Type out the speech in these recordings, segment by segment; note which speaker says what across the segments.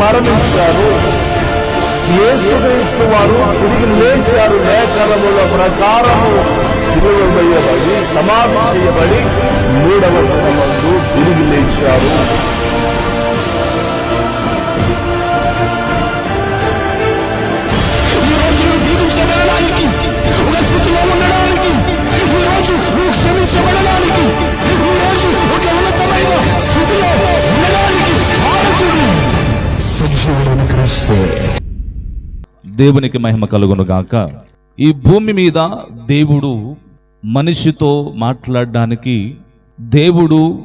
Speaker 1: మరణించారు. యేసుక్రీస్తు వారు తిరిగి లేచారు. లేఖనముల ప్రకారము సిలువ వేయబడి సమాధి చేయబడి మూడవ దినమందు తిరిగి లేచారు.
Speaker 2: ఈ రోజు ఉండడానికి ఈ రోజు నువ్వు క్షమించబడడానికి క్రీస్తే.
Speaker 3: దేవునికి మహిమ కలుగును గాక. ఈ భూమి మీద దేవుడు మనిషితో మాట్లాడడానికి దేవుడు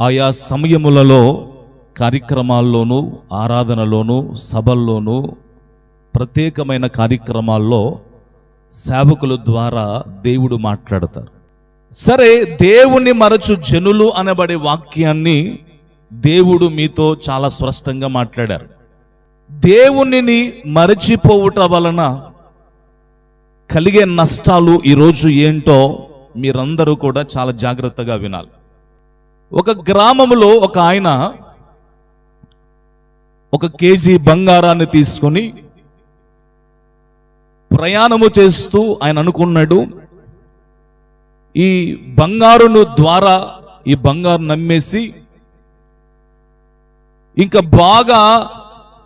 Speaker 3: ఆయా సమయములలో కార్యక్రమాల్లోనూ ఆరాధనలోనూ సభల్లోనూ ప్రత్యేకమైన కార్యక్రమాల్లో సేవకుల ద్వారా దేవుడు మాట్లాడతారు. సరే దేవుణ్ణి మరచు జనులు అనబడే వాక్యాన్ని దేవుడు మీతో చాలా స్పష్టంగా మాట్లాడారు. దేవునిని మరచిపోవుట వలన కలిగే నష్టాలు ఈరోజు ఏంటో మీరందరూ కూడా చాలా జాగ్రత్తగా వినాలి. ఒక గ్రామంలో ఒక ఆయన ఒక కేజీ బంగారాన్ని తీసుకొని ప్రయాణము చేస్తూ ఆయన అనుకున్నాడు ఈ బంగారును ద్వారా ఈ బంగారు నమ్మేసి ఇంకా బాగా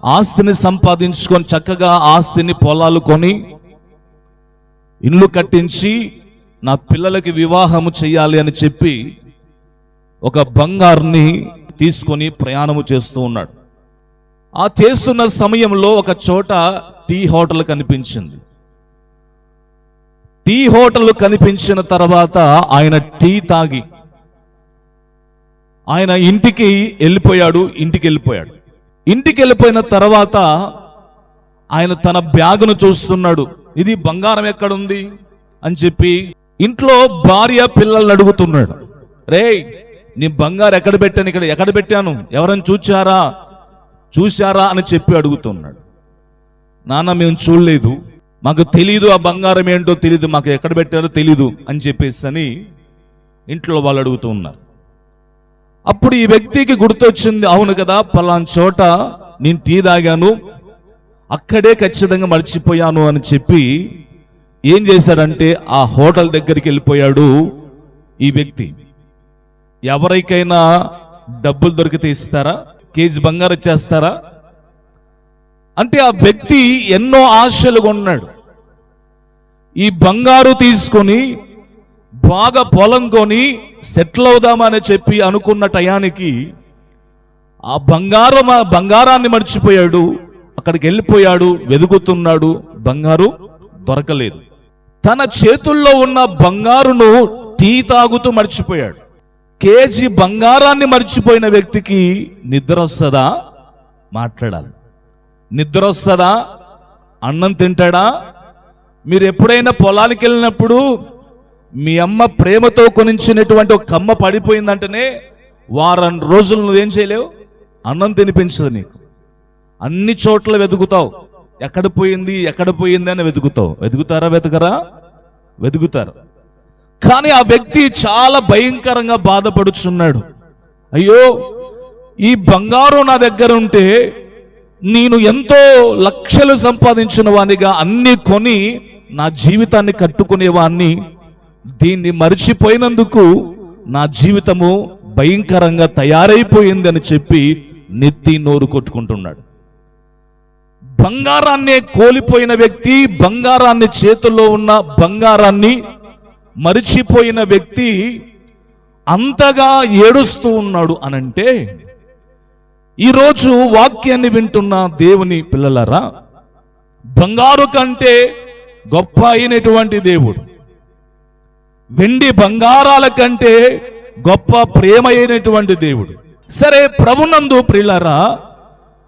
Speaker 3: ఆస్తిని సంపాదించుకొని చక్కగా ఆస్తిని పొలాలు కొని ఇల్లు కట్టించి నా పిల్లలకి వివాహము చేయాలి అని చెప్పి ఒక బంగారుని తీసుకొని ప్రయాణము చేస్తూ ఉన్నాడు. ఆ చేస్తున్న సమయంలో ఒక చోట టీ హోటల్ కనిపించింది. టీ హోటల్ కనిపించిన తర్వాత ఆయన టీ తాగి ఆయన ఇంటికి వెళ్ళిపోయాడు ఇంటికి వెళ్ళిపోయాడు. ఇంటికి వెళ్ళిపోయిన తర్వాత ఆయన తన బ్యాగును చూస్తున్నాడు. ఇది బంగారం ఎక్కడుంది? అని చెప్పి ఇంట్లో భార్య పిల్లల్ని అడుగుతున్నాడు. రేయ్ నీ బంగారు ఎక్కడ పెట్టాను ఇక్కడ? ఎక్కడ పెట్టాను? ఎవరైనా చూచారా? చూశారా అని చెప్పి అడుగుతున్నాడు. నాన్న మేము చూడలేదు. మాకు తెలీదు ఆ బంగారం ఏంటో తెలీదు. మాకు ఎక్కడ పెట్టారో తెలీదు అని చెప్పేసి అని ఇంట్లో వాళ్ళు అడుగుతూ ఉన్నారు. అప్పుడు ఈ వ్యక్తికి గుర్తొచ్చింది అవును కదా పలాన్ చోట నేను టీ తాగాను అక్కడే ఖచ్చితంగా మర్చిపోయాను అని చెప్పి ఏం చేశాడంటే ఆ హోటల్ దగ్గరికి వెళ్ళిపోయాడు ఈ వ్యక్తి. ఎవరికైనా డబ్బులు దొరికితే ఇస్తారా? కేజీ బంగారం ఇచ్చేస్తారా? అంటే ఆ వ్యక్తి ఎన్నో ఆశలుగా ఉన్నాడు ఈ బంగారు తీసుకొని బాగా పొలం కొని సెటిల్ అవుదామని చెప్పి అనుకున్న టయానికి ఆ బంగారం బంగారాన్ని మర్చిపోయాడు. అక్కడికి వెళ్ళిపోయాడు వెదుకుతున్నాడు. బంగారు దొరకలేదు. తన చేతుల్లో ఉన్న బంగారును టీ తాగుతూ మర్చిపోయాడు. కేజీ బంగారాన్ని మర్చిపోయిన వ్యక్తికి నిద్ర వస్తుందా మాట్లాడాలి. నిద్ర వస్తుందా అన్నం తింటాడా? మీరు ఎప్పుడైనా పొలానికి వెళ్ళినప్పుడు మీ అమ్మ ప్రేమతో కొనించినటువంటి ఒక కమ్మ పడిపోయిందంటేనే వారం రోజులు నువ్వేం చేయలేవు? అన్నం తినిపించదు నీకు. అన్ని చోట్ల వెతుకుతావు. ఎక్కడ పోయింది ఎక్కడ పోయింది అని వెతుకుతావు. వెతుకుతారా వెతకరా? వెతుకుతారు. కానీ ఆ వ్యక్తి చాలా భయంకరంగా బాధపడుచున్నాడు. అయ్యో ఈ బంగారం నా దగ్గర ఉంటే నేను ఎంతో లక్షలు సంపాదించిన వానిగా అన్ని కొని నా జీవితాన్ని కట్టుకునేవాన్ని దీన్ని మరిచిపోయినందుకు నా జీవితము భయంకరంగా తయారైపోయిందని చెప్పి నెత్తి నోరు కొట్టుకుంటున్నాడు. బంగారాన్ని కోల్పోయిన వ్యక్తి బంగారాన్ని చేతుల్లో ఉన్న బంగారాన్ని మరిచిపోయిన వ్యక్తి అంతగా ఏడుస్తూ ఉన్నాడు అనంటే ఈరోజు వాక్యాన్ని వింటున్న దేవుని పిల్లలరా బంగారు కంటే గొప్ప అయినటువంటి దేవుడు వెండి బంగారాల కంటే గొప్ప ప్రేమ అయినటువంటి దేవుడు. సరే ప్రభునందు ప్రిలరా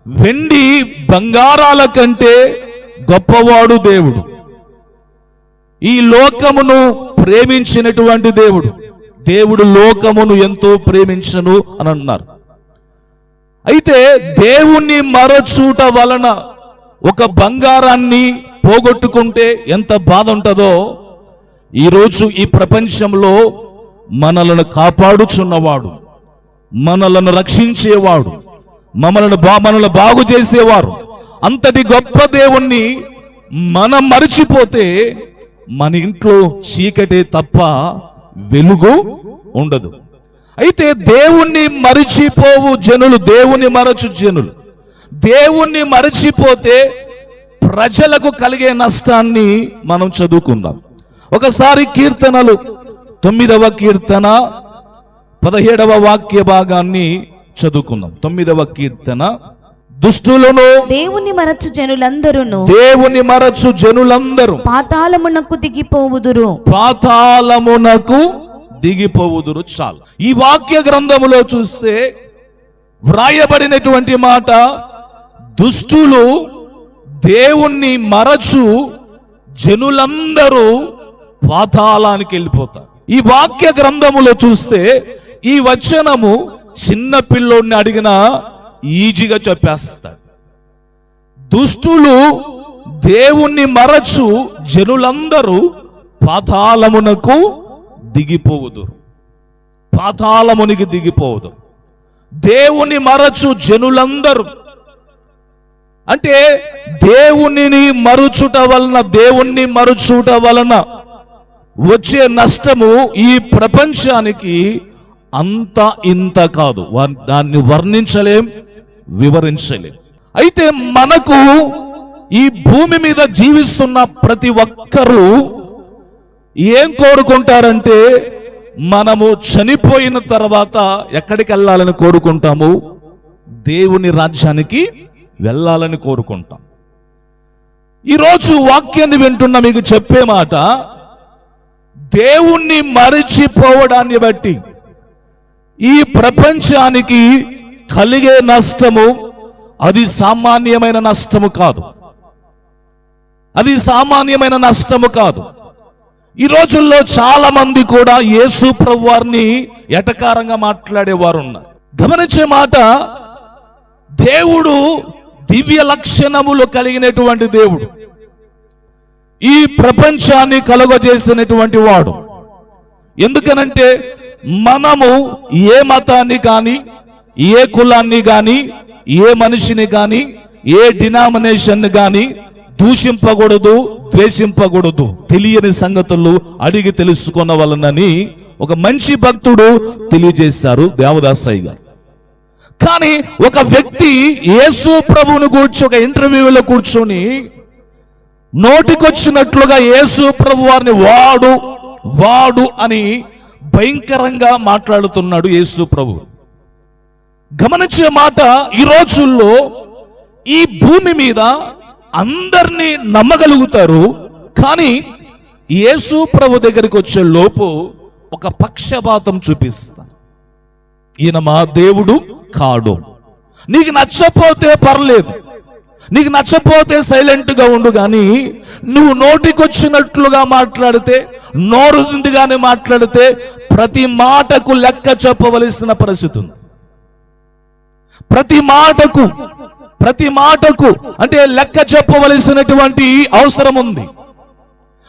Speaker 3: వెండి బంగారాల కంటే గొప్పవాడు దేవుడు. ఈ లోకమును ప్రేమించినటువంటి దేవుడు. దేవుడు లోకమును ఎంతో ప్రేమించను అని అన్నారు అయితే దేవుణ్ణి మరచూట వలన ఒక బంగారాన్ని పోగొట్టుకుంటే ఎంత బాధ ఉంటుందో ఈరోజు ఈ ప్రపంచంలో మనలను కాపాడుచున్నవాడు మనలను రక్షించేవాడు మమ్మలను బా మనల్ని బాగు చేసేవారు. అంతటి గొప్ప దేవుణ్ణి మనం మరిచిపోతే మన ఇంట్లో చీకటే తప్ప వెలుగు ఉండదు. అయితే దేవుణ్ణి మరిచిపోవు జనులు దేవుణ్ణి మరచు జనులు. దేవుణ్ణి మరచిపోతే ప్రజలకు కలిగే నష్టాన్ని మనం చదువుకుందాం. ఒకసారి కీర్తనలు. తొమ్మిదవ కీర్తన పదిహేడవ వాక్య భాగాన్ని చదువుకుందాం. తొమ్మిదవ కీర్తన దుష్టులను
Speaker 4: దేవుని మరచు జనులందరూను
Speaker 3: దేవుని మరచు జనులందరూ
Speaker 4: పాతాళమునకు దిగిపోవుదురు.
Speaker 3: పాతాళమునకు దిగిపోవుదురు. చాలు. ఈ వాక్య గ్రంథములో చూస్తే వ్రాయబడినటువంటి మాట దుష్టులు దేవుణ్ణి మరచు జనులందరూ పాతాళానికి వెళ్ళిపోతారు ఈ వాక్య గ్రంథములో చూస్తే ఈ వచనము చిన్న పిల్లోడిని అడిగినా ఈజీగా చెప్పేస్తాడు. దుష్టులు దేవుణ్ణి మరచు జనులందరూ పాతాళమునకు దిగిపోవుదు పాతాళమునికి దిగిపోవుదు దేవుని మరచు జనులందరూ. అంటే దేవునిని మరుచుట వలన దేవుణ్ణి మరుచుట వలన వచ్చే నష్టము ఈ ప్రపంచానికి అంత ఇంత కాదు. వా- దాన్ని వర్ణించలేం వివరించలేం. అయితే మనకు ఈ భూమి మీద జీవిస్తున్న ప్రతి ఒక్కరూ ఏం కోరుకుంటారంటే మనము చనిపోయిన తర్వాత ఎక్కడికి వెళ్ళాలని కోరుకుంటాము? దేవుని రాజ్యానికి వెళ్ళాలని కోరుకుంటాం. ఈరోజు వాక్యాన్ని వింటున్న మీకు చెప్పే మాట దేవుణ్ణి మరిచిపోవడాన్ని బట్టి ఈ ప్రపంచానికి కలిగే నష్టము అది సామాన్యమైన నష్టము కాదు. అది సామాన్యమైన నష్టము కాదు. ఈ రోజుల్లో చాలా మంది కూడా యేసు ప్రభువారిని ఎటకారంగా మాట్లాడేవారు ఉన్నారు గమనించే మాట దేవుడు దివ్య లక్షణములు కలిగినటువంటి దేవుడు. ఈ ప్రపంచాన్ని కలుగజేసినటువంటి వాడు. ఎందుకనంటే మనము ఏ మతాన్ని కానీ ఏ కులాన్ని కానీ ఏ మనిషిని కానీ ఏ డినామినేషన్ కానీ దూషింపకూడదు ద్వేషింపకూడదు. తెలియని సంగతులు అడిగి తెలుసుకున్న వలనని ఒక మంచి భక్తుడు తెలియజేశారు దేవదాసయ్య గారు. కానీ ఒక వ్యక్తి యేసు ప్రభువును కూర్చో ఒక ఇంటర్వ్యూలో కూర్చొని నోటికొచ్చినట్లుగా యేసు ప్రభు వారిని వాడు వాడు అని భయంకరంగా మాట్లాడుతున్నాడు యేసు ప్రభు. గమనించే మాట ఈ రోజుల్లో ఈ భూమి మీద అందరినీ నమ్మగలుగుతారు కానీ యేసు ప్రభు దగ్గరికి వచ్చే లోపు ఒక పక్షపాతం చూపిస్తా. ఈయన మా దేవుడు కాడు. నీకు నచ్చపోతే పర్లేదు నీకు నచ్చపోతే సైలెంట్గా ఉండు కానీ నువ్వు నోటికొచ్చినట్లుగా మాట్లాడితే నోరుదిందిగానే మాట్లాడితే ప్రతి మాటకు లెక్క చెప్పవలసిన పరిస్థితి ఉంది. ప్రతి మాటకు ప్రతి మాటకు అంటే లెక్క చెప్పవలసినటువంటి అవసరం ఉంది.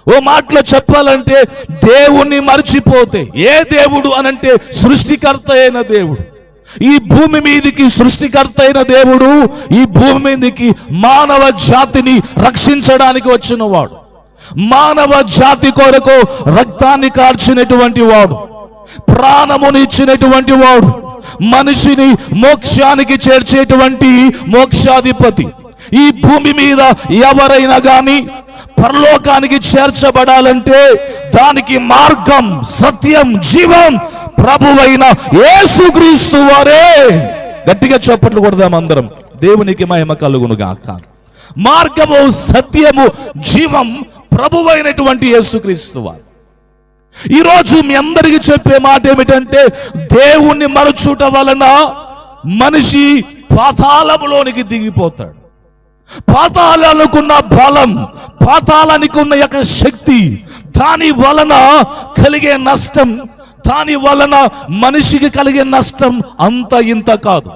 Speaker 3: ఓ మాటలో చెప్పాలంటే దేవుణ్ణి మర్చిపోతే ఏ దేవుడు అనంటే సృష్టికర్త అయిన దేవుడు. ఈ భూమి మీదకి సృష్టికర్త అయిన దేవుడు ఈ భూమి మీదకి మానవ జాతిని రక్షించడానికి వచ్చిన వాడు మానవ జాతి కొరకు రక్తాన్ని కార్చినటువంటి వాడు. ప్రాణముని ఇచ్చినటువంటి వాడు. మనిషిని మోక్షానికి చేర్చేటువంటి మోక్షాధిపతి. ఈ భూమి మీద ఎవరైనా గాని పరలోకానికి చేర్చబడాలంటే దానికి మార్గం సత్యం జీవం ప్రభువైన యేసుక్రీస్తు వారే. గట్టిగా చప్పట్లు కొడదాం అందరం. దేవునికి మహిమ కలుగును గాక. మార్గము సత్యము జీవం ప్రభువైనటువంటి యేసుక్రీస్తు వారు. ఈరోజు మీ అందరికీ చెప్పే మాట ఏమిటంటే దేవుణ్ణి మరచుట వలన మనిషి పాతాళములోనికి దిగిపోతాడు. పాతాళాలకున్న బలం పాతాళానికి ఉన్న యొక్క శక్తి దాని వలన కలిగే నష్టం దాని వలన మనిషికి కలిగే నష్టం అంత ఇంత కాదు.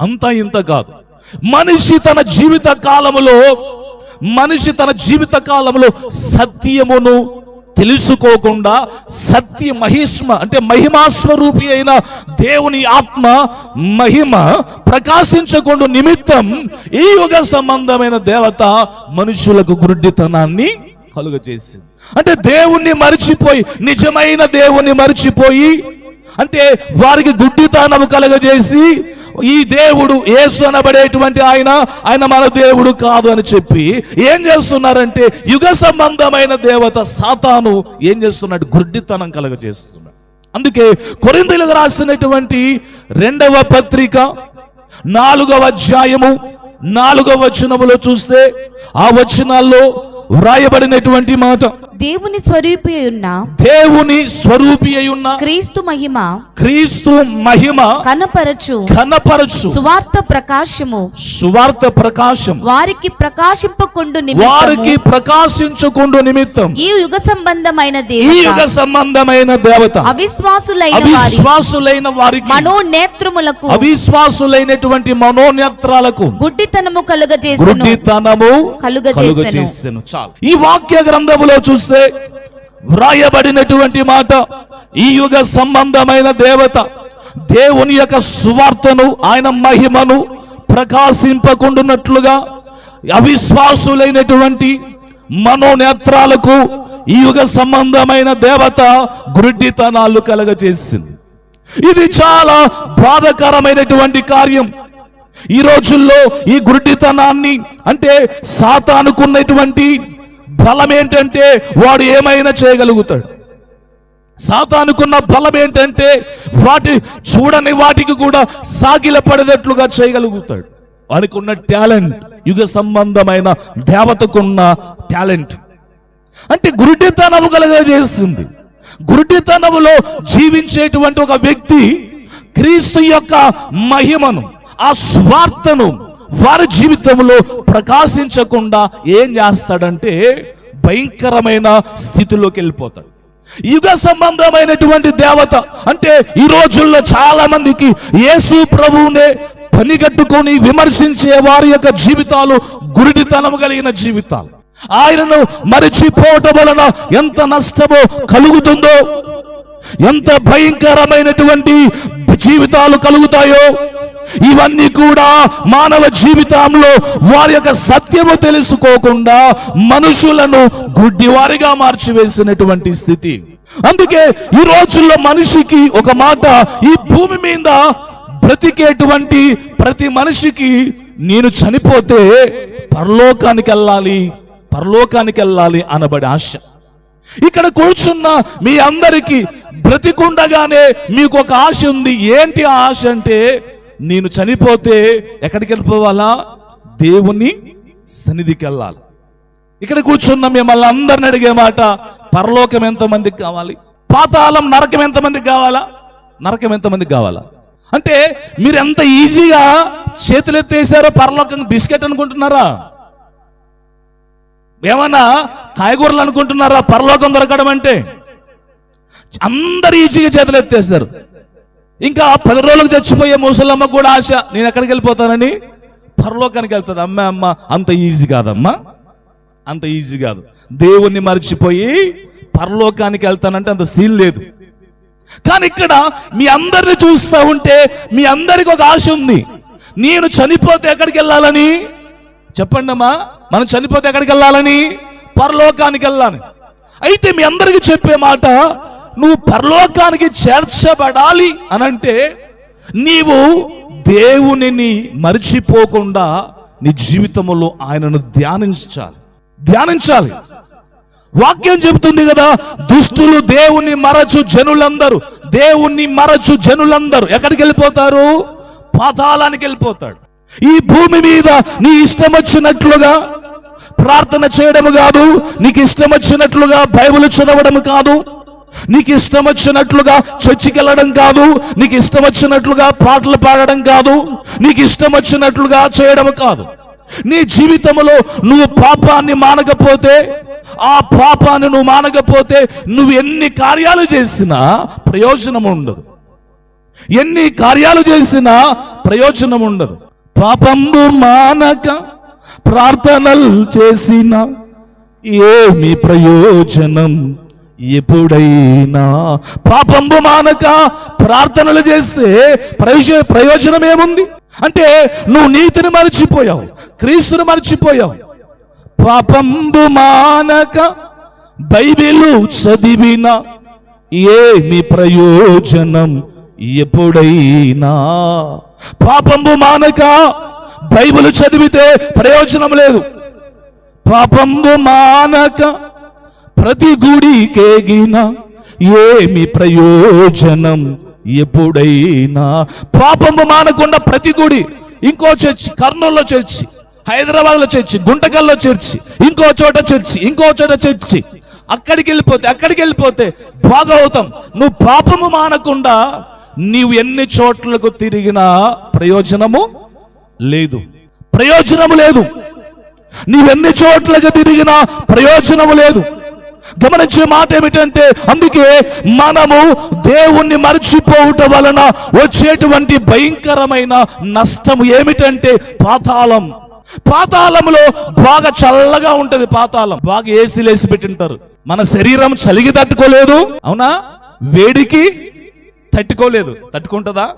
Speaker 3: అంత ఇంత కాదు. మనిషి తన జీవిత కాలములో మనిషి తన జీవిత కాలంలో సత్యమును తెలుసుకోకుండా సత్య మహిష్మ అంటే మహిమాస్వరూపి అయిన దేవుని ఆత్మ మహిమ ప్రకాశించకుండా నిమిత్తం ఈ యుగ సంబంధమైన దేవత మనుషులకు గురుడితనాన్ని కలుగజేసింది. అంటే దేవుణ్ణి మరిచిపోయి నిజమైన దేవుణ్ణి మరిచిపోయి అంటే వారికి గుడ్డితనము కలగజేసి ఈ దేవుడు యేసు అనబడేటువంటి ఆయన ఆయన మన దేవుడు కాదు అని చెప్పి ఏం చేస్తున్నారంటే యుగ సంబంధమైన దేవత సాతాను ఏం చేస్తున్నాడు? గుడ్డితనం కలగజేస్తున్నాడు. అందుకే కొరిందులకు రాసినటువంటి రెండవ పత్రిక నాలుగవ అధ్యాయము నాలుగవ వచనములో చూస్తే ఆ వచనాల్లో వ్రాయబడినటువంటి మాట
Speaker 4: దేవుని స్వరూపి ఉన్న
Speaker 3: దేవుని స్వరూపి ఉన్న
Speaker 4: క్రీస్తు మహిమ
Speaker 3: క్రీస్తు మహిమ
Speaker 4: కనపరచు
Speaker 3: కనపరచు
Speaker 4: సువార్త ప్రకాశము
Speaker 3: సువార్త ప్రకాశం
Speaker 4: వారికి ప్రకాశింపకుండు
Speaker 3: వారికి ప్రకాశించుకుండు నిమిత్తం.
Speaker 4: ఈ యుగ సంబంధమైన
Speaker 3: ఈ యుగ
Speaker 4: దేవత
Speaker 3: సంబంధమైన దేవత
Speaker 4: అవిశ్వాసులైన
Speaker 3: అవిశ్వాసులైన వారికి
Speaker 4: మనోనేత్రములకు
Speaker 3: అవిశ్వాసులైనటువంటి మనోనేత్రాలకు
Speaker 4: గుడ్డితనము కలుగజేసెను
Speaker 3: గుడ్డితనము.
Speaker 4: కలుగజేసెను.
Speaker 3: చాలు. ఈ వాక్య గ్రంథములో చూస్తే వ్రాయబడినటువంటి మాట ఈ యుగ సంబంధమైన దేవత దేవుని యొక్క సువార్తను ఆయన మహిమను ప్రకాశింపకుండునట్లుగా అవిశ్వాసులైనటువంటి మనోనేత్రాలకు ఈ యుగ సంబంధమైన దేవత గుడ్డితనాలు కలగజేసింది. ఇది చాలా బాధకరమైనటువంటి కార్యం. ఈ రోజుల్లో ఈ గుడ్డితనాన్ని అంటే సాతానుకున్నటువంటి బలం ఏంటంటే వాడు ఏమైనా చేయగలుగుతాడు. సాతానుకున్న బలం ఏంటంటే వాటి చూడని వాటికి కూడా సాగిల పడేటట్లుగా చేయగలుగుతాడు. వానికున్న టాలెంట్ యుగ సంబంధమైన దేవతకున్న టాలెంట్. అంటే గురుడితనము కలగజేస్తుంది గురుడితనములో జీవించేటువంటి ఒక వ్యక్తి క్రీస్తు యొక్క మహిమను ఆ స్వార్థను వారి జీవితంలో ప్రకాశించకుండా ఏం చేస్తాడంటే భయంకరమైన స్థితిలోకి వెళ్ళిపోతాడు. యుగ సంబంధమైనటువంటి దేవత అంటే ఈ రోజుల్లో చాలా మందికి యేసు ప్రభువునే పనిగట్టుకొని విమర్శించే వారి యొక్క జీవితాలు గురిడితనం కలిగిన జీవితాలు. ఆయనను మరిచిపోవటం వలన ఎంత నష్టమో కలుగుతుందో ఎంత భయంకరమైనటువంటి జీవితాలు కలుగుతాయో? ఇవన్నీ కూడా మానవ జీవితంలో వారి యొక్క సత్యము తెలుసుకోకుండా మనుషులను గుడ్డివారిగా మార్చివేసినటువంటి స్థితి. అందుకే ఈ రోజుల్లో మనిషికి ఒక మాట ఈ భూమి మీద బ్రతికేటువంటి ప్రతి మనిషికి నేను చనిపోతే పరలోకానికి వెళ్ళాలి పరలోకానికి వెళ్ళాలి అనబడి ఆశ. ఇక్కడ కూర్చున్న మీ అందరికీ బ్రతికుండగానే మీకు ఒక ఆశ ఉంది. ఏంటి ఆ ఆశ అంటే నేను చనిపోతే ఎక్కడికి వెళ్ళిపోవాలా? దేవుని సన్నిధికి వెళ్ళాలి. ఇక్కడ కూర్చున్న మిమ్మల్ని అందరిని అడిగే మాట పరలోకం ఎంతమందికి కావాలి? పాతాళం నరకం ఎంతమందికి కావాలా? నరకం ఎంతమందికి కావాలా? అంటే మీరు ఎంత ఈజీగా చేతులెత్తేసారో పరలోకం బిస్కెట్ అనుకుంటున్నారా? ఏమన్నా కాయగూరలు అనుకుంటున్నారా? పరలోకం దొరకడం అంటే? అందరు ఈజీగా చేతులు ఎత్తేస్తారు. ఇంకా పది రోజులకు చచ్చిపోయే ముసలమ్మ కూడా ఆశ నేను ఎక్కడికి వెళ్ళిపోతానని? పరలోకానికి వెళ్తుంది. అమ్మ అమ్మ అంత ఈజీ కాదమ్మా. అంత ఈజీ కాదు. దేవుణ్ణి మర్చిపోయి పరలోకానికి వెళ్తానంటే అంత సీల్ లేదు. కానీ ఇక్కడ మీ అందరిని చూస్తూ ఉంటే మీ అందరికి ఒక ఆశ ఉంది. నేను చనిపోతే ఎక్కడికి వెళ్ళాలని? చెప్పండి అమ్మా. మనం చనిపోతే ఎక్కడికి వెళ్ళాలని? పరలోకానికి వెళ్ళాలని. అయితే మీ అందరికి చెప్పే మాట నువ్వు పరలోకానికి చేర్చబడాలి అనంటే నీవు దేవునిని మరిచిపోకుండా నీ జీవితంలో ఆయనను ధ్యానించాలి. ధ్యానించాలి. వాక్యం చెబుతుంది కదా దుష్టులు దేవుణ్ణి మరచు జనులందరూ దేవుణ్ణి మరచు జనులందరూ ఎక్కడికి వెళ్ళిపోతారు? పాతాళానికి వెళ్ళిపోతాడు. ఈ భూమి మీద నీ ఇష్టం వచ్చినట్లుగా ప్రార్థన చేయడం కాదు నీకు ఇష్టం వచ్చినట్లుగా బైబిల్ చదవడం కాదు నీకు ఇష్టం వచ్చినట్లుగా చర్చికి వెళ్ళడం కాదు నీకు ఇష్టం వచ్చినట్లుగా పాటలు పాడడం కాదు నీకు ఇష్టం వచ్చినట్లుగా చేయడం కాదు. నీ జీవితంలో నువ్వు పాపాన్ని మానకపోతే ఆ పాపాన్ని నువ్వు మానకపోతే నువ్వు ఎన్ని కార్యాలు చేసినా ప్రయోజనం ఉండదు. ఎన్ని కార్యాలు చేసినా ప్రయోజనం ఉండదు. పాపంబు మానక ప్రార్థనలు చేసిన ఏమి ప్రయోజనం? ఎప్పుడైనా పాపంబు మానక ప్రార్థనలు చేస్తే ప్రయోజ ప్రయోజనం ఏముంది అంటే నువ్వు నీతిని మర్చిపోయావు క్రీస్తుని మర్చిపోయావు. పాపంబు మానక బైబిలు చదివిన ఏమి ప్రయోజనం ఎప్పుడైనా? పాపంబు మానక బైబిల్ చదివితే ప్రయోజనం లేదు. పాపంబు మానక ప్రతి గుడికేగిన ఏమి ప్రయోజనం ఎప్పుడైనా? పాపము మానకుండా ప్రతి గుడి ఇంకో చర్చి కర్నూల్లో చర్చి హైదరాబాద్లో చర్చి గుంటకల్లో చర్చి ఇంకో చోట చర్చి ఇంకో చోట చర్చి. అక్కడికి వెళ్ళిపోతే అక్కడికి వెళ్ళిపోతే భాగవతం నువ్వు పాపము మానకుండా నీవు ఎన్ని చోట్లకు తిరిగినా ప్రయోజనము లేదు. ప్రయోజనము లేదు. నీవెన్ని చోట్లకు తిరిగినా ప్రయోజనము లేదు. గమనించే మాట ఏమిటంటే అందుకే మనము దేవుణ్ణి మర్చిపోవుట వలన వచ్చేటువంటి భయంకరమైన నష్టము ఏమిటంటే పాతాళం. పాతాళంలో బాగా చల్లగా ఉంటది పాతాళం. బాగా ఏసీలేసి పెట్టింటారు. మన శరీరం చలిగి తట్టుకోలేదు. అవునా? వేడికి తట్టుకోలేదు. తట్టుకుంటుందా?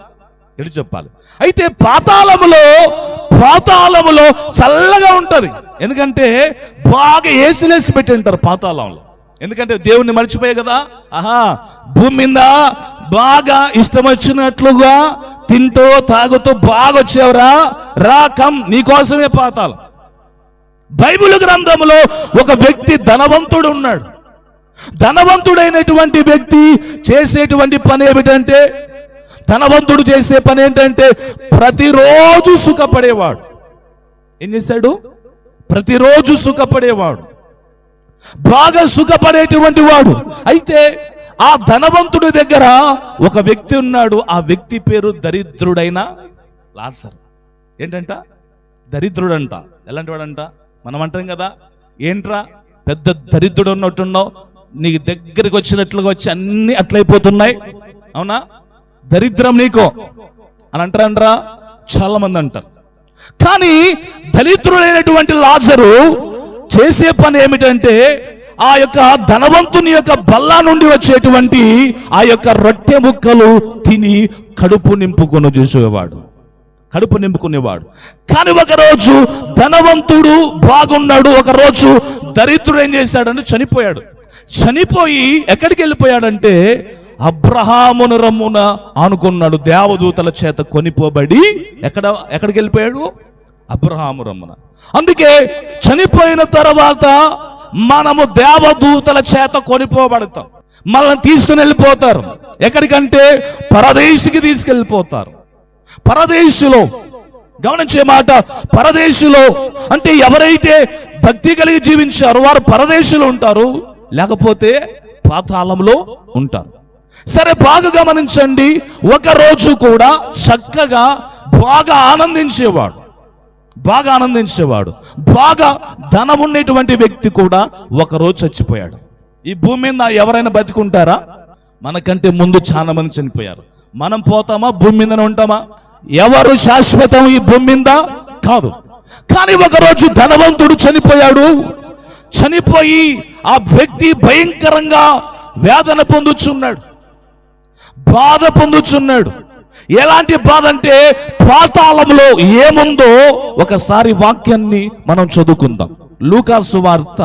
Speaker 3: ఎడు చెప్పాలి. అయితే పాతాళములో పాతాళములో చల్లగా ఉంటది. ఎందుకంటే బాగా ఏసీలేసి పెట్టి ఉంటారు పాతాళంలో. ఎందుకంటే దేవుణ్ణి మర్చిపోయే కదా? ఆహా భూమి మీద బాగా ఇష్టం వచ్చినట్లుగా తింటూ తాగుతూ బాగా వచ్చేవరా రా కమ్ నీకోసమే పాతాలు. బైబిల్ గ్రంథంలో ఒక వ్యక్తి ధనవంతుడు ఉన్నాడు. ధనవంతుడైనటువంటి వ్యక్తి చేసేటువంటి పని ఏమిటంటే ధనవంతుడు చేసే పని ఏంటంటే ప్రతిరోజు సుఖపడేవాడు. ఏం చేశాడు? ప్రతిరోజు సుఖపడేవాడు. బాగా సుఖపడేటువంటి వాడు. అయితే ఆ ధనవంతుడి దగ్గర ఒక వ్యక్తి ఉన్నాడు. ఆ వ్యక్తి పేరు దరిద్రుడైన లాసర్ ఏంటంట? దరిద్రుడంట. ఎలాంటి వాడంట? మనం అంటాం కదా ఏంట్రా? పెద్ద దరిద్రుడు ఉన్నట్టున్నావు. నీకు దగ్గరికి వచ్చినట్లుగా వచ్చి అన్ని అట్లయిపోతున్నాయి. అవునా? దరిద్రం నీకో. అని అంటారంటరా? చాలా మంది అంటారు. కానీ దరిద్రుడైనటువంటి లాజరు చేసే పని ఏమిటంటే ఆ యొక్క ధనవంతుని యొక్క బల్లా నుండి వచ్చేటువంటి ఆ యొక్క రొట్టె ముక్కలు తిని కడుపు నింపుకొని చూసేవాడు. కడుపు నింపుకునేవాడు. కానీ ఒకరోజు ధనవంతుడు బాగున్నాడు ఒకరోజు దరిద్రుడు ఏం చేశాడంటే చనిపోయాడు. చనిపోయి ఎక్కడికి వెళ్ళిపోయాడంటే అబ్రహామును రమ్మున అనుకున్నాడు దేవదూతల చేత కొనిపోబడి ఎక్కడ ఎక్కడికి వెళ్ళిపోయాడు? అబ్రహాము రమ్మన. అందుకే చనిపోయిన తర్వాత మనము దేవదూతల చేత కొనిపోబడతాం. మనల్ని తీసుకుని వెళ్ళిపోతారు. ఎక్కడికంటే పరదేశికి తీసుకెళ్ళిపోతారు. పరదేశులో గమనించే మాట పరదేశులో అంటే ఎవరైతే భక్తి కలిగి జీవించారో వారు పరదేశులు ఉంటారు లేకపోతే పాతాళంలో ఉంటారు. సరే బాగా గమనించండి. ఒకరోజు కూడా చక్కగా బాగా ఆనందించేవాడు. బాగా ఆనందించేవాడు. బాగా ధనం ఉండేటువంటి వ్యక్తి కూడా ఒకరోజు చచ్చిపోయాడు. ఈ భూమి మీద ఎవరైనా బతికుంటారా? మనకంటే ముందు చాలా మంది చనిపోయారు. మనం పోతామా? భూమి మీదనే ఉంటామా? ఎవరు శాశ్వతం ఈ భూమి మీద? కాదు. కానీ ఒకరోజు ధనవంతుడు చనిపోయాడు. చనిపోయి ఆ వ్యక్తి భయంకరంగా వేదన పొందుచున్నాడు. బాధ పొందుచున్నాడు. ఎలాంటి బాధ అంటే పాతాళంలో ఏముందో ఒకసారి వాక్యాన్ని మనం చదువుకుందాం. లూకాసు వార్త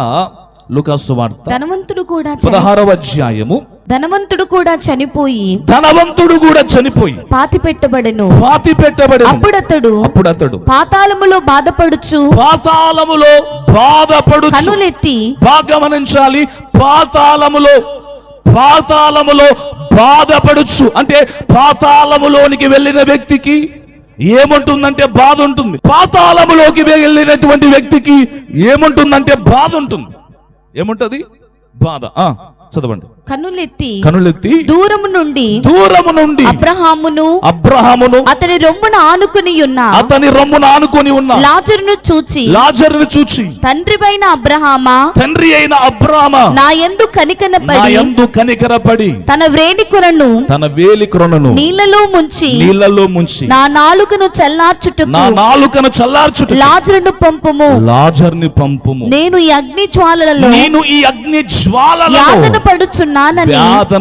Speaker 3: లూకాసు వార్త
Speaker 4: ధనవంతుడు కూడా
Speaker 3: పదహారవ అధ్యాయము.
Speaker 4: ధనవంతుడు కూడా చనిపోయి
Speaker 3: ధనవంతుడు కూడా చనిపోయి
Speaker 4: పాతి పెట్టబడెను.
Speaker 3: పాతి పెట్టబడి
Speaker 4: అప్పుడతడు
Speaker 3: అప్పుడు అతడు
Speaker 4: పాతాళములో బాధపడుచు
Speaker 3: పాతాళములో బాధపడుచు
Speaker 4: కనులెత్తి
Speaker 3: బాగా గమనించాలి. పాతాళములో పాతాళములో బాధపడుచు అంటే పాతాళములోనికి వెళ్ళిన వ్యక్తికి ఏముంటుందంటే బాధ ఉంటుంది పాతాళములోకి వెళ్ళినటువంటి వ్యక్తికి ఏముంటుందంటే బాధ ఉంటుంది ఏముంటది? బాధ. చదవండి.
Speaker 4: కన్నులెత్తి
Speaker 3: కనులెత్తి
Speaker 4: దూరము నుండి
Speaker 3: దూరము నుండి
Speaker 4: అబ్రహామును
Speaker 3: అబ్రహామును
Speaker 4: అతని రొమ్మున ఆనుకుని ఉన్న
Speaker 3: అతని రొమ్మున ఆనుకొని ఉన్న
Speaker 4: లాజరును చూచి
Speaker 3: లాజరును చూచి
Speaker 4: తండ్రివైన అబ్రహామా
Speaker 3: తండ్రి అయిన అబ్రామ
Speaker 4: నా యందు
Speaker 3: నా
Speaker 4: కనికనపడి
Speaker 3: యందు కనికరపడి
Speaker 4: తన వ్రేణికురను
Speaker 3: తన వేలి క్రొనను
Speaker 4: నీళ్ళలో ముంచి
Speaker 3: నీళ్ళలో ముంచి
Speaker 4: నా నాలుకను చల్లార్చుటకు
Speaker 3: నా నాలుకను చల్లార్చుట
Speaker 4: లాజరును పంపుము.
Speaker 3: లాజర్ని పంపుము.
Speaker 4: నేను ఈ అగ్ని జ్వాలలలో
Speaker 3: నేను ఈ అగ్ని జ్వాలలో
Speaker 4: యాతన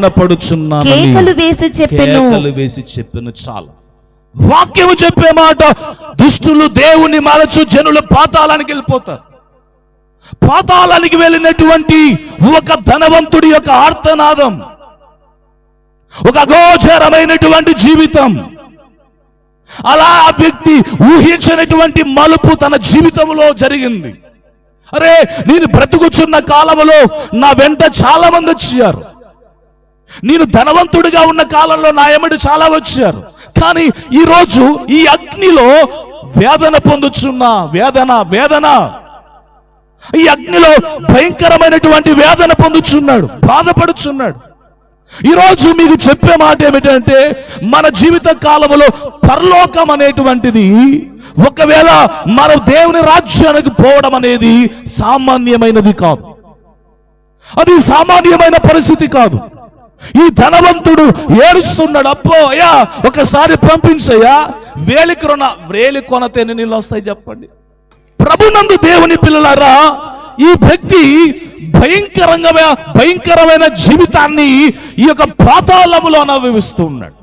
Speaker 4: పడుచున్నానని కేకలు వేసి చెప్పెను.
Speaker 3: కేకలు వేసి చెప్పిన చాలు. వాక్యము చెప్పే మాట దుష్టులు దేవుని మరచు జనులు పాతాళానికి వెళ్ళిపోతారు. పాతాళానికి వెళ్ళినటువంటి ఒక ధనవంతుడి యొక్క ఆర్తనాదం ఒక అగోచరమైనటువంటి జీవితం. అలా ఆ వ్యక్తి ఊహించినటువంటి మలుపు తన జీవితంలో జరిగింది. అరే నేను బ్రతుకుచున్న కాలంలో నా వెంట చాలా మంది వచ్చారు. నేను ధనవంతుడిగా ఉన్న కాలంలో నా ఎమడు చాలా వచ్చారు. కానీ ఈ రోజు ఈ అగ్నిలో వేదన పొందుచున్నా వేదన వేదన. ఈ అగ్నిలో భయంకరమైనటువంటి వేదన పొందుచున్నాడు బాధపడుచున్నాడు. ఈ రోజు మీకు చెప్పే మాట ఏమిటంటే మన జీవిత కాలంలో పరలోకం అనేటువంటిది ఒకవేళ మన దేవుని రాజ్యానికి పోవడం అనేది సామాన్యమైనది కాదు. అది సామాన్యమైన పరిస్థితి కాదు. ఈ ధనవంతుడు ఏడుస్తున్నాడు అప్పో అయ్యా ఒకసారి పంపించయ్యా వేలికొన వేలి కొనతే నీళ్ళు వస్తాయి చెప్పండి. ప్రభునందు దేవుని పిల్లలారా ఈ వ్యక్తి భయంకరంగా భయంకరమైన జీవితాన్ని ఈ యొక్క పాతాళములో అనుభవిస్తూ ఉన్నాడు.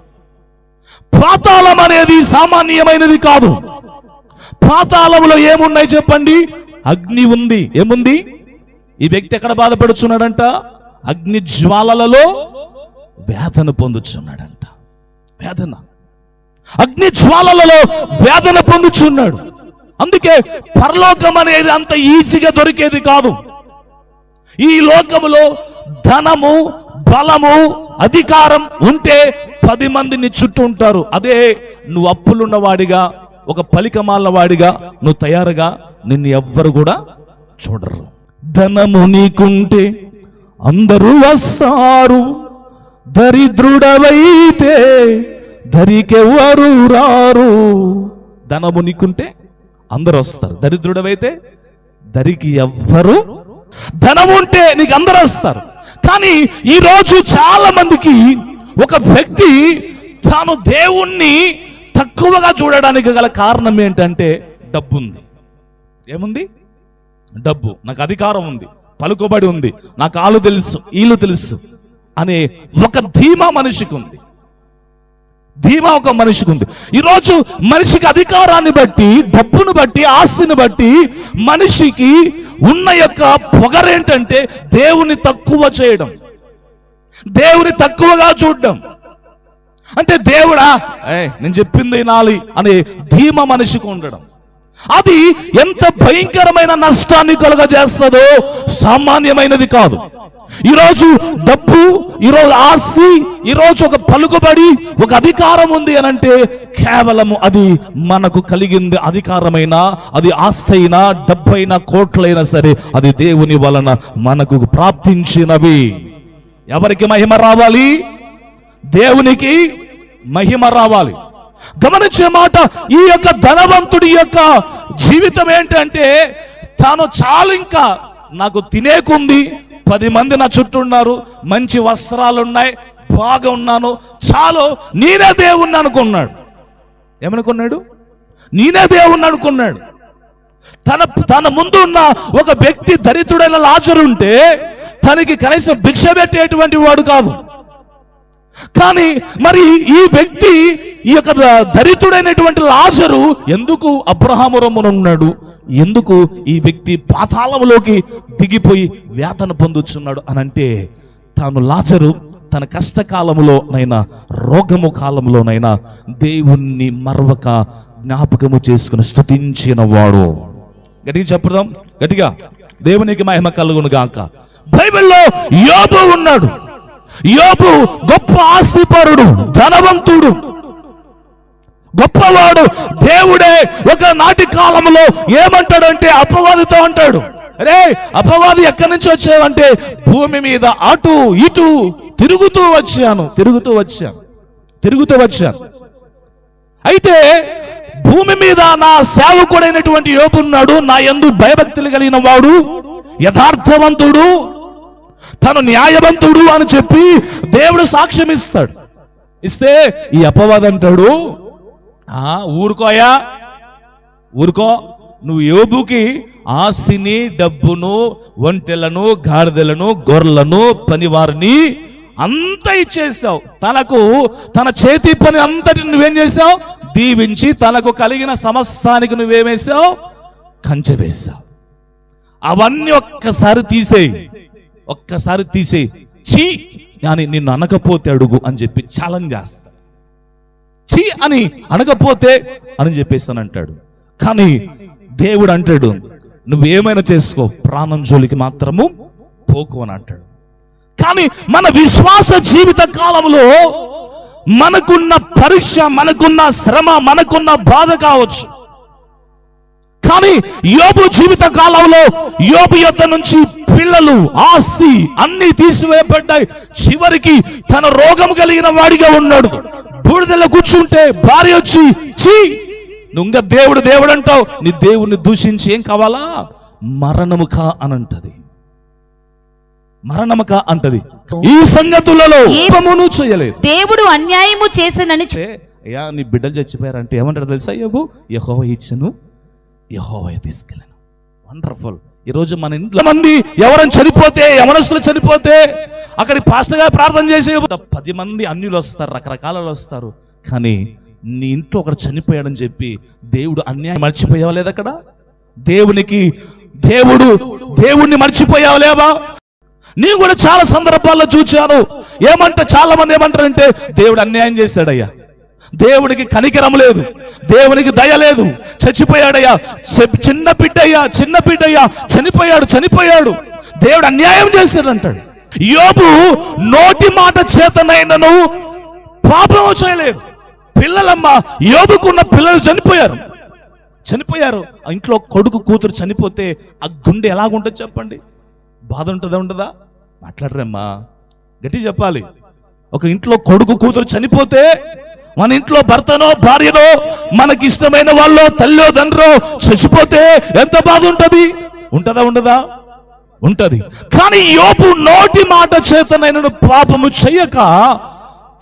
Speaker 3: పాతాళం అనేది సామాన్యమైనది కాదు. పాతాళములో ఏమున్నాయి చెప్పండి? అగ్ని ఉంది. ఏముంది? ఈ వ్యక్తి ఎక్కడ బాధపడుచున్నాడంట? అగ్ని జ్వాలలలో వేదన పొందుచున్నాడంట. వేదన. అగ్ని జ్వాలలలో వేదన పొందుచున్నాడు. అందుకే పరలోకం అనేది అంత ఈజీగా దొరికేది కాదు. ఈ లోకములో ధనము బలము అధికారం ఉంటే పది మందిని చుట్టూ ఉంటారు. అదే నువ్వు అప్పులున్నవాడిగా ఒక పలికమాల వాడిగా నువ్వు తయారుగా నిన్ను ఎవ్వరు కూడా చూడరు. ధనము నీకుంటే అందరూ వస్తారు. దరిద్రుడవైతే దరికెవ్వరు రారు. ధనము నీకుంటే అందరూ వస్తారు. దరిద్రుడవైతే దరికి ఎవ్వరు ధనం ఉంటే నీకు అందరూ వస్తారు. కానీ ఈరోజు చాలా మందికి ఒక వ్యక్తి తాను దేవుణ్ణి తక్కువగా చూడడానికి గల కారణం ఏంటంటే డబ్బు ఉంది ఏముంది? డబ్బు. నాకు అధికారం ఉంది. పలుకుబడి ఉంది. నాకు ఆలు తెలుసు ఈలు తెలుసు అనే ఒక ధీమా మనిషికి ఉంది ధీమా ఒక మనిషికి ఉంది. ఈరోజు మనిషికి అధికారాన్ని బట్టి డబ్బును బట్టి ఆస్తిని బట్టి మనిషికి ఉన్న యొక్క పొగరేంటంటే దేవుని తక్కువ చేయడం. దేవుని తక్కువగా చూడడం. అంటే దేవుడా ఏ నేను చెప్పింది వినాలి అనే ధీమ మనిషికి ఉండడం. అది ఎంత భయంకరమైన నష్టాన్ని కలుగజేస్తుందో సామాన్యమైనది కాదు. ఈరోజు డబ్బు ఈరోజు ఆస్తి ఈరోజు ఒక పలుకుబడి ఒక అధికారం ఉంది అని అంటే కేవలము అది మనకు కలిగింది అధికారమైన అది ఆస్తి అయినా డబ్బైనా కోట్లైనా సరే అది దేవుని వలన మనకు ప్రాప్తించినవి. ఎవరికి మహిమ రావాలి? దేవునికి మహిమ రావాలి. గమనించే మాట ఈ యొక్క ధనవంతుడి యొక్క జీవితం ఏంటంటే తాను చాలు ఇంకా నాకు తినేకుంది. పది మంది నా చుట్టూ ఉన్నారు మంచి వస్త్రాలు ఉన్నాయి బాగా ఉన్నాను చాలు నేనే దేవుణ్ణి అనుకున్నాడు. ఏమనుకున్నాడు? నేనే దేవుణ్ణి అనుకున్నాడు. తన తన ముందు ఉన్న ఒక వ్యక్తి దరిద్రుడైన లాజరు ఉంటే తనకి కనీసం భిక్ష పెట్టేటువంటి వాడు కాదు. కానీ మరి ఈ వ్యక్తి ఈ యొక్క దరిద్రుడైనటువంటి లాజరు ఎందుకు అబ్రహామురమునున్నాడు ఉన్నాడు? ఎందుకు ఈ వ్యక్తి పాతాళంలోకి దిగిపోయి వేతన పొందుచున్నాడు అని అంటే తాను లాజరు తన కష్టకాలములో నైనా రోగము కాలంలోనైనా దేవుణ్ణి మరవక జ్ఞాపకము చేసుకుని స్థుతించిన వాడు. గట్టిగా చెప్పుదాం గట్టిగా. దేవునికి మహిమ కలుగును గాక బైబిల్లో యోబు ఉన్నాడు. యోబు గొప్ప ఆస్తిపరుడు ధనవంతుడు. గొప్పవాడు దేవుడే ఒక నాటి కాలంలో ఏమంటాడంటే అపవాదితో అంటాడు. అరే అపవాది ఎక్కడి నుంచి వచ్చావంటే భూమి మీద అటు ఇటు తిరుగుతూ వచ్చాను తిరుగుతూ వచ్చాను తిరుగుతూ వచ్చాను. అయితే భూమి మీద నా సేవకుడైనటువంటి యోబున్నాడు నా ఎందు భయభక్తులు కలిగిన వాడు యథార్థవంతుడు తను న్యాయవంతుడు అని చెప్పి దేవుడు సాక్ష్యం ఇస్తాడు. ఇస్తే ఈ అపవాదం అంటాడు ఆ ఊరుకోయా ఊరుకో. నువ్వు యోబుకి ఆస్తిని డబ్బును ఒంటెలను గాడిదలను గొర్రెలను పనివారిని అంతా ఇచ్చేసావు. తనకు తన చేతి పని అంతటి నువ్వేం చేసావు? దీవించి తనకు కలిగిన సమస్తానికి నువ్వేమేసావు కంచె వేసావు. అవన్నీ ఒక్కసారి తీసేయి. ఒక్కసారి తీసే. చీ! అని నిన్ను అనకపోతే అడుగు అని చెప్పి ఛాలెంజ్ చేస్తా. చీ అని అనకపోతే అని చెప్పేసి అని అంటాడు కానీ దేవుడు అంటాడు నువ్వేమైనా చేసుకో ప్రాణం జోలికి మాత్రము పోకు అని అంటాడు. కానీ మన విశ్వాస జీవిత కాలంలో మనకున్న పరీక్ష మనకున్న శ్రమ మనకున్న బాధ కావచ్చు. కానీ యోబు జీవిత కాలంలో యోబు యొక్క నుంచి పిల్లలు ఆస్తి అన్ని తీసివేయబడ్డాయి. చివరికి తన రోగం కలిగిన వాడిగా ఉన్నాడు. బూడిదలో కూర్చుంటే భార్య వచ్చి చీ నువ్వు ఇంకా దేవుడు దేవుడు అంటావు నీ దేవుణ్ణి దూషించి ఏం కావాలా? మరణము కా అనంటది. మరణము కా అంటది. ఈ సంగతులలో ఏమను చేయలేదు.
Speaker 4: దేవుడు అన్యాయము చేసినని
Speaker 3: అయ్యా నీ బిడ్డలు చచ్చిపోయారంటే ఏమంటారు తెలుసా యహోవ ఇచ్చను యహోవయ తీసుకెళ్ళాను. వండర్ఫుల్ ఈరోజు మన ఇంట్లో మంది ఎవరైనా చనిపోతే యమనస్తులు చనిపోతే అక్కడికి పాస్టర్ ప్రార్థన చేసే పది మంది అన్యులు వస్తారు రకరకాల వస్తారు. కానీ నీ ఇంట్లో ఒకరు చనిపోయాడని చెప్పి దేవుడు అన్యాయం మర్చిపోయావా అక్కడ? దేవునికి దేవుడు దేవుణ్ణి మర్చిపోయావా లేవా కూడా చాలా సందర్భాల్లో చూచాను. ఏమంటే చాలా మంది ఏమంటారంటే దేవుడు అన్యాయం చేశాడయ్యా. దేవుడికి కనికరం లేదు. దేవునికి దయ లేదు. చచ్చిపోయాడయ్యా. చిన్న బిడ్డయ్యా చిన్న బిడ్డయ్యా. చనిపోయాడు చనిపోయాడు. దేవుడు అన్యాయం చేశాడు అంటాడు యోబు నోటి మాట చేతనైనను పాపం చేయలేదు. పిల్లలమ్మ యోబుకున్న పిల్లలు చనిపోయారు. చనిపోయారు. ఆ ఇంట్లో కొడుకు కూతురు చనిపోతే ఆ గుండె ఎలాగుంటుంది చెప్పండి? బాధ ఉంటుందా ఉంటుందా మాట్లాడరమ్మా. గట్టి చెప్పాలి. ఒక ఇంట్లో కొడుకు కూతురు చనిపోతే మన ఇంట్లో భర్తనో భార్యనో మనకి ఇష్టమైన వాళ్ళో తల్లో తండ్రో చచ్చిపోతే ఎంత బాధ ఉంటుంది? ఉంటదా ఉండదా? ఉంటది. కానీ యోపు నోటి మాట చేతనైన పాపము చెయ్యక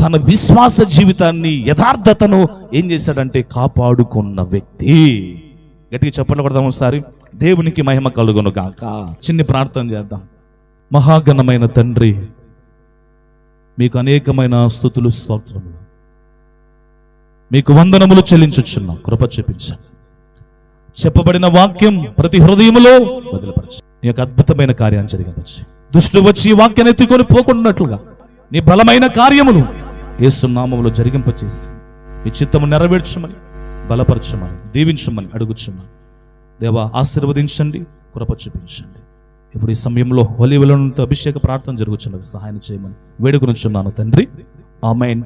Speaker 3: తన విశ్వాస జీవితాన్ని యథార్థతను ఏం చేశాడంటే కాపాడుకున్న వ్యక్తి. గట్టిగా చెప్పండి కొడదాం ఒకసారి? దేవునికి మహిమ కలుగును గాక. చిన్ని ప్రార్థన చేద్దాం. మహాగణమైన తండ్రి మీకు అనేకమైన స్థుతులు స్తోత్రములు. మీకు వందనములు చెల్లించుచున్నాం. కృప చూపించండి చెప్పబడిన వాక్యం ప్రతి హృదయములో బదిలపరచు నీ యొక్క అద్భుతమైన కార్యాన్ని జరిగించు దుష్టులు వచ్చి ఈ వాక్యాన్ని ఎత్తుకొని పోకుండాట్లుగా నీ బలమైన కార్యములు ఏసునామములో జరిగింపచేసి మీ చిత్తము నెరవేర్చమని బలపరచమని దీవించమని అడుగుచున్నాను దేవా ఆశీర్వదించండి కృప చూపించండి. ఇప్పుడు ఈ సమయంలో ఒలివలతో అభిషేక ప్రార్థన జరుగుతున్నది సహాయం చేయమని వేడుకొనుచున్నాను తండ్రి. ఆమెన్.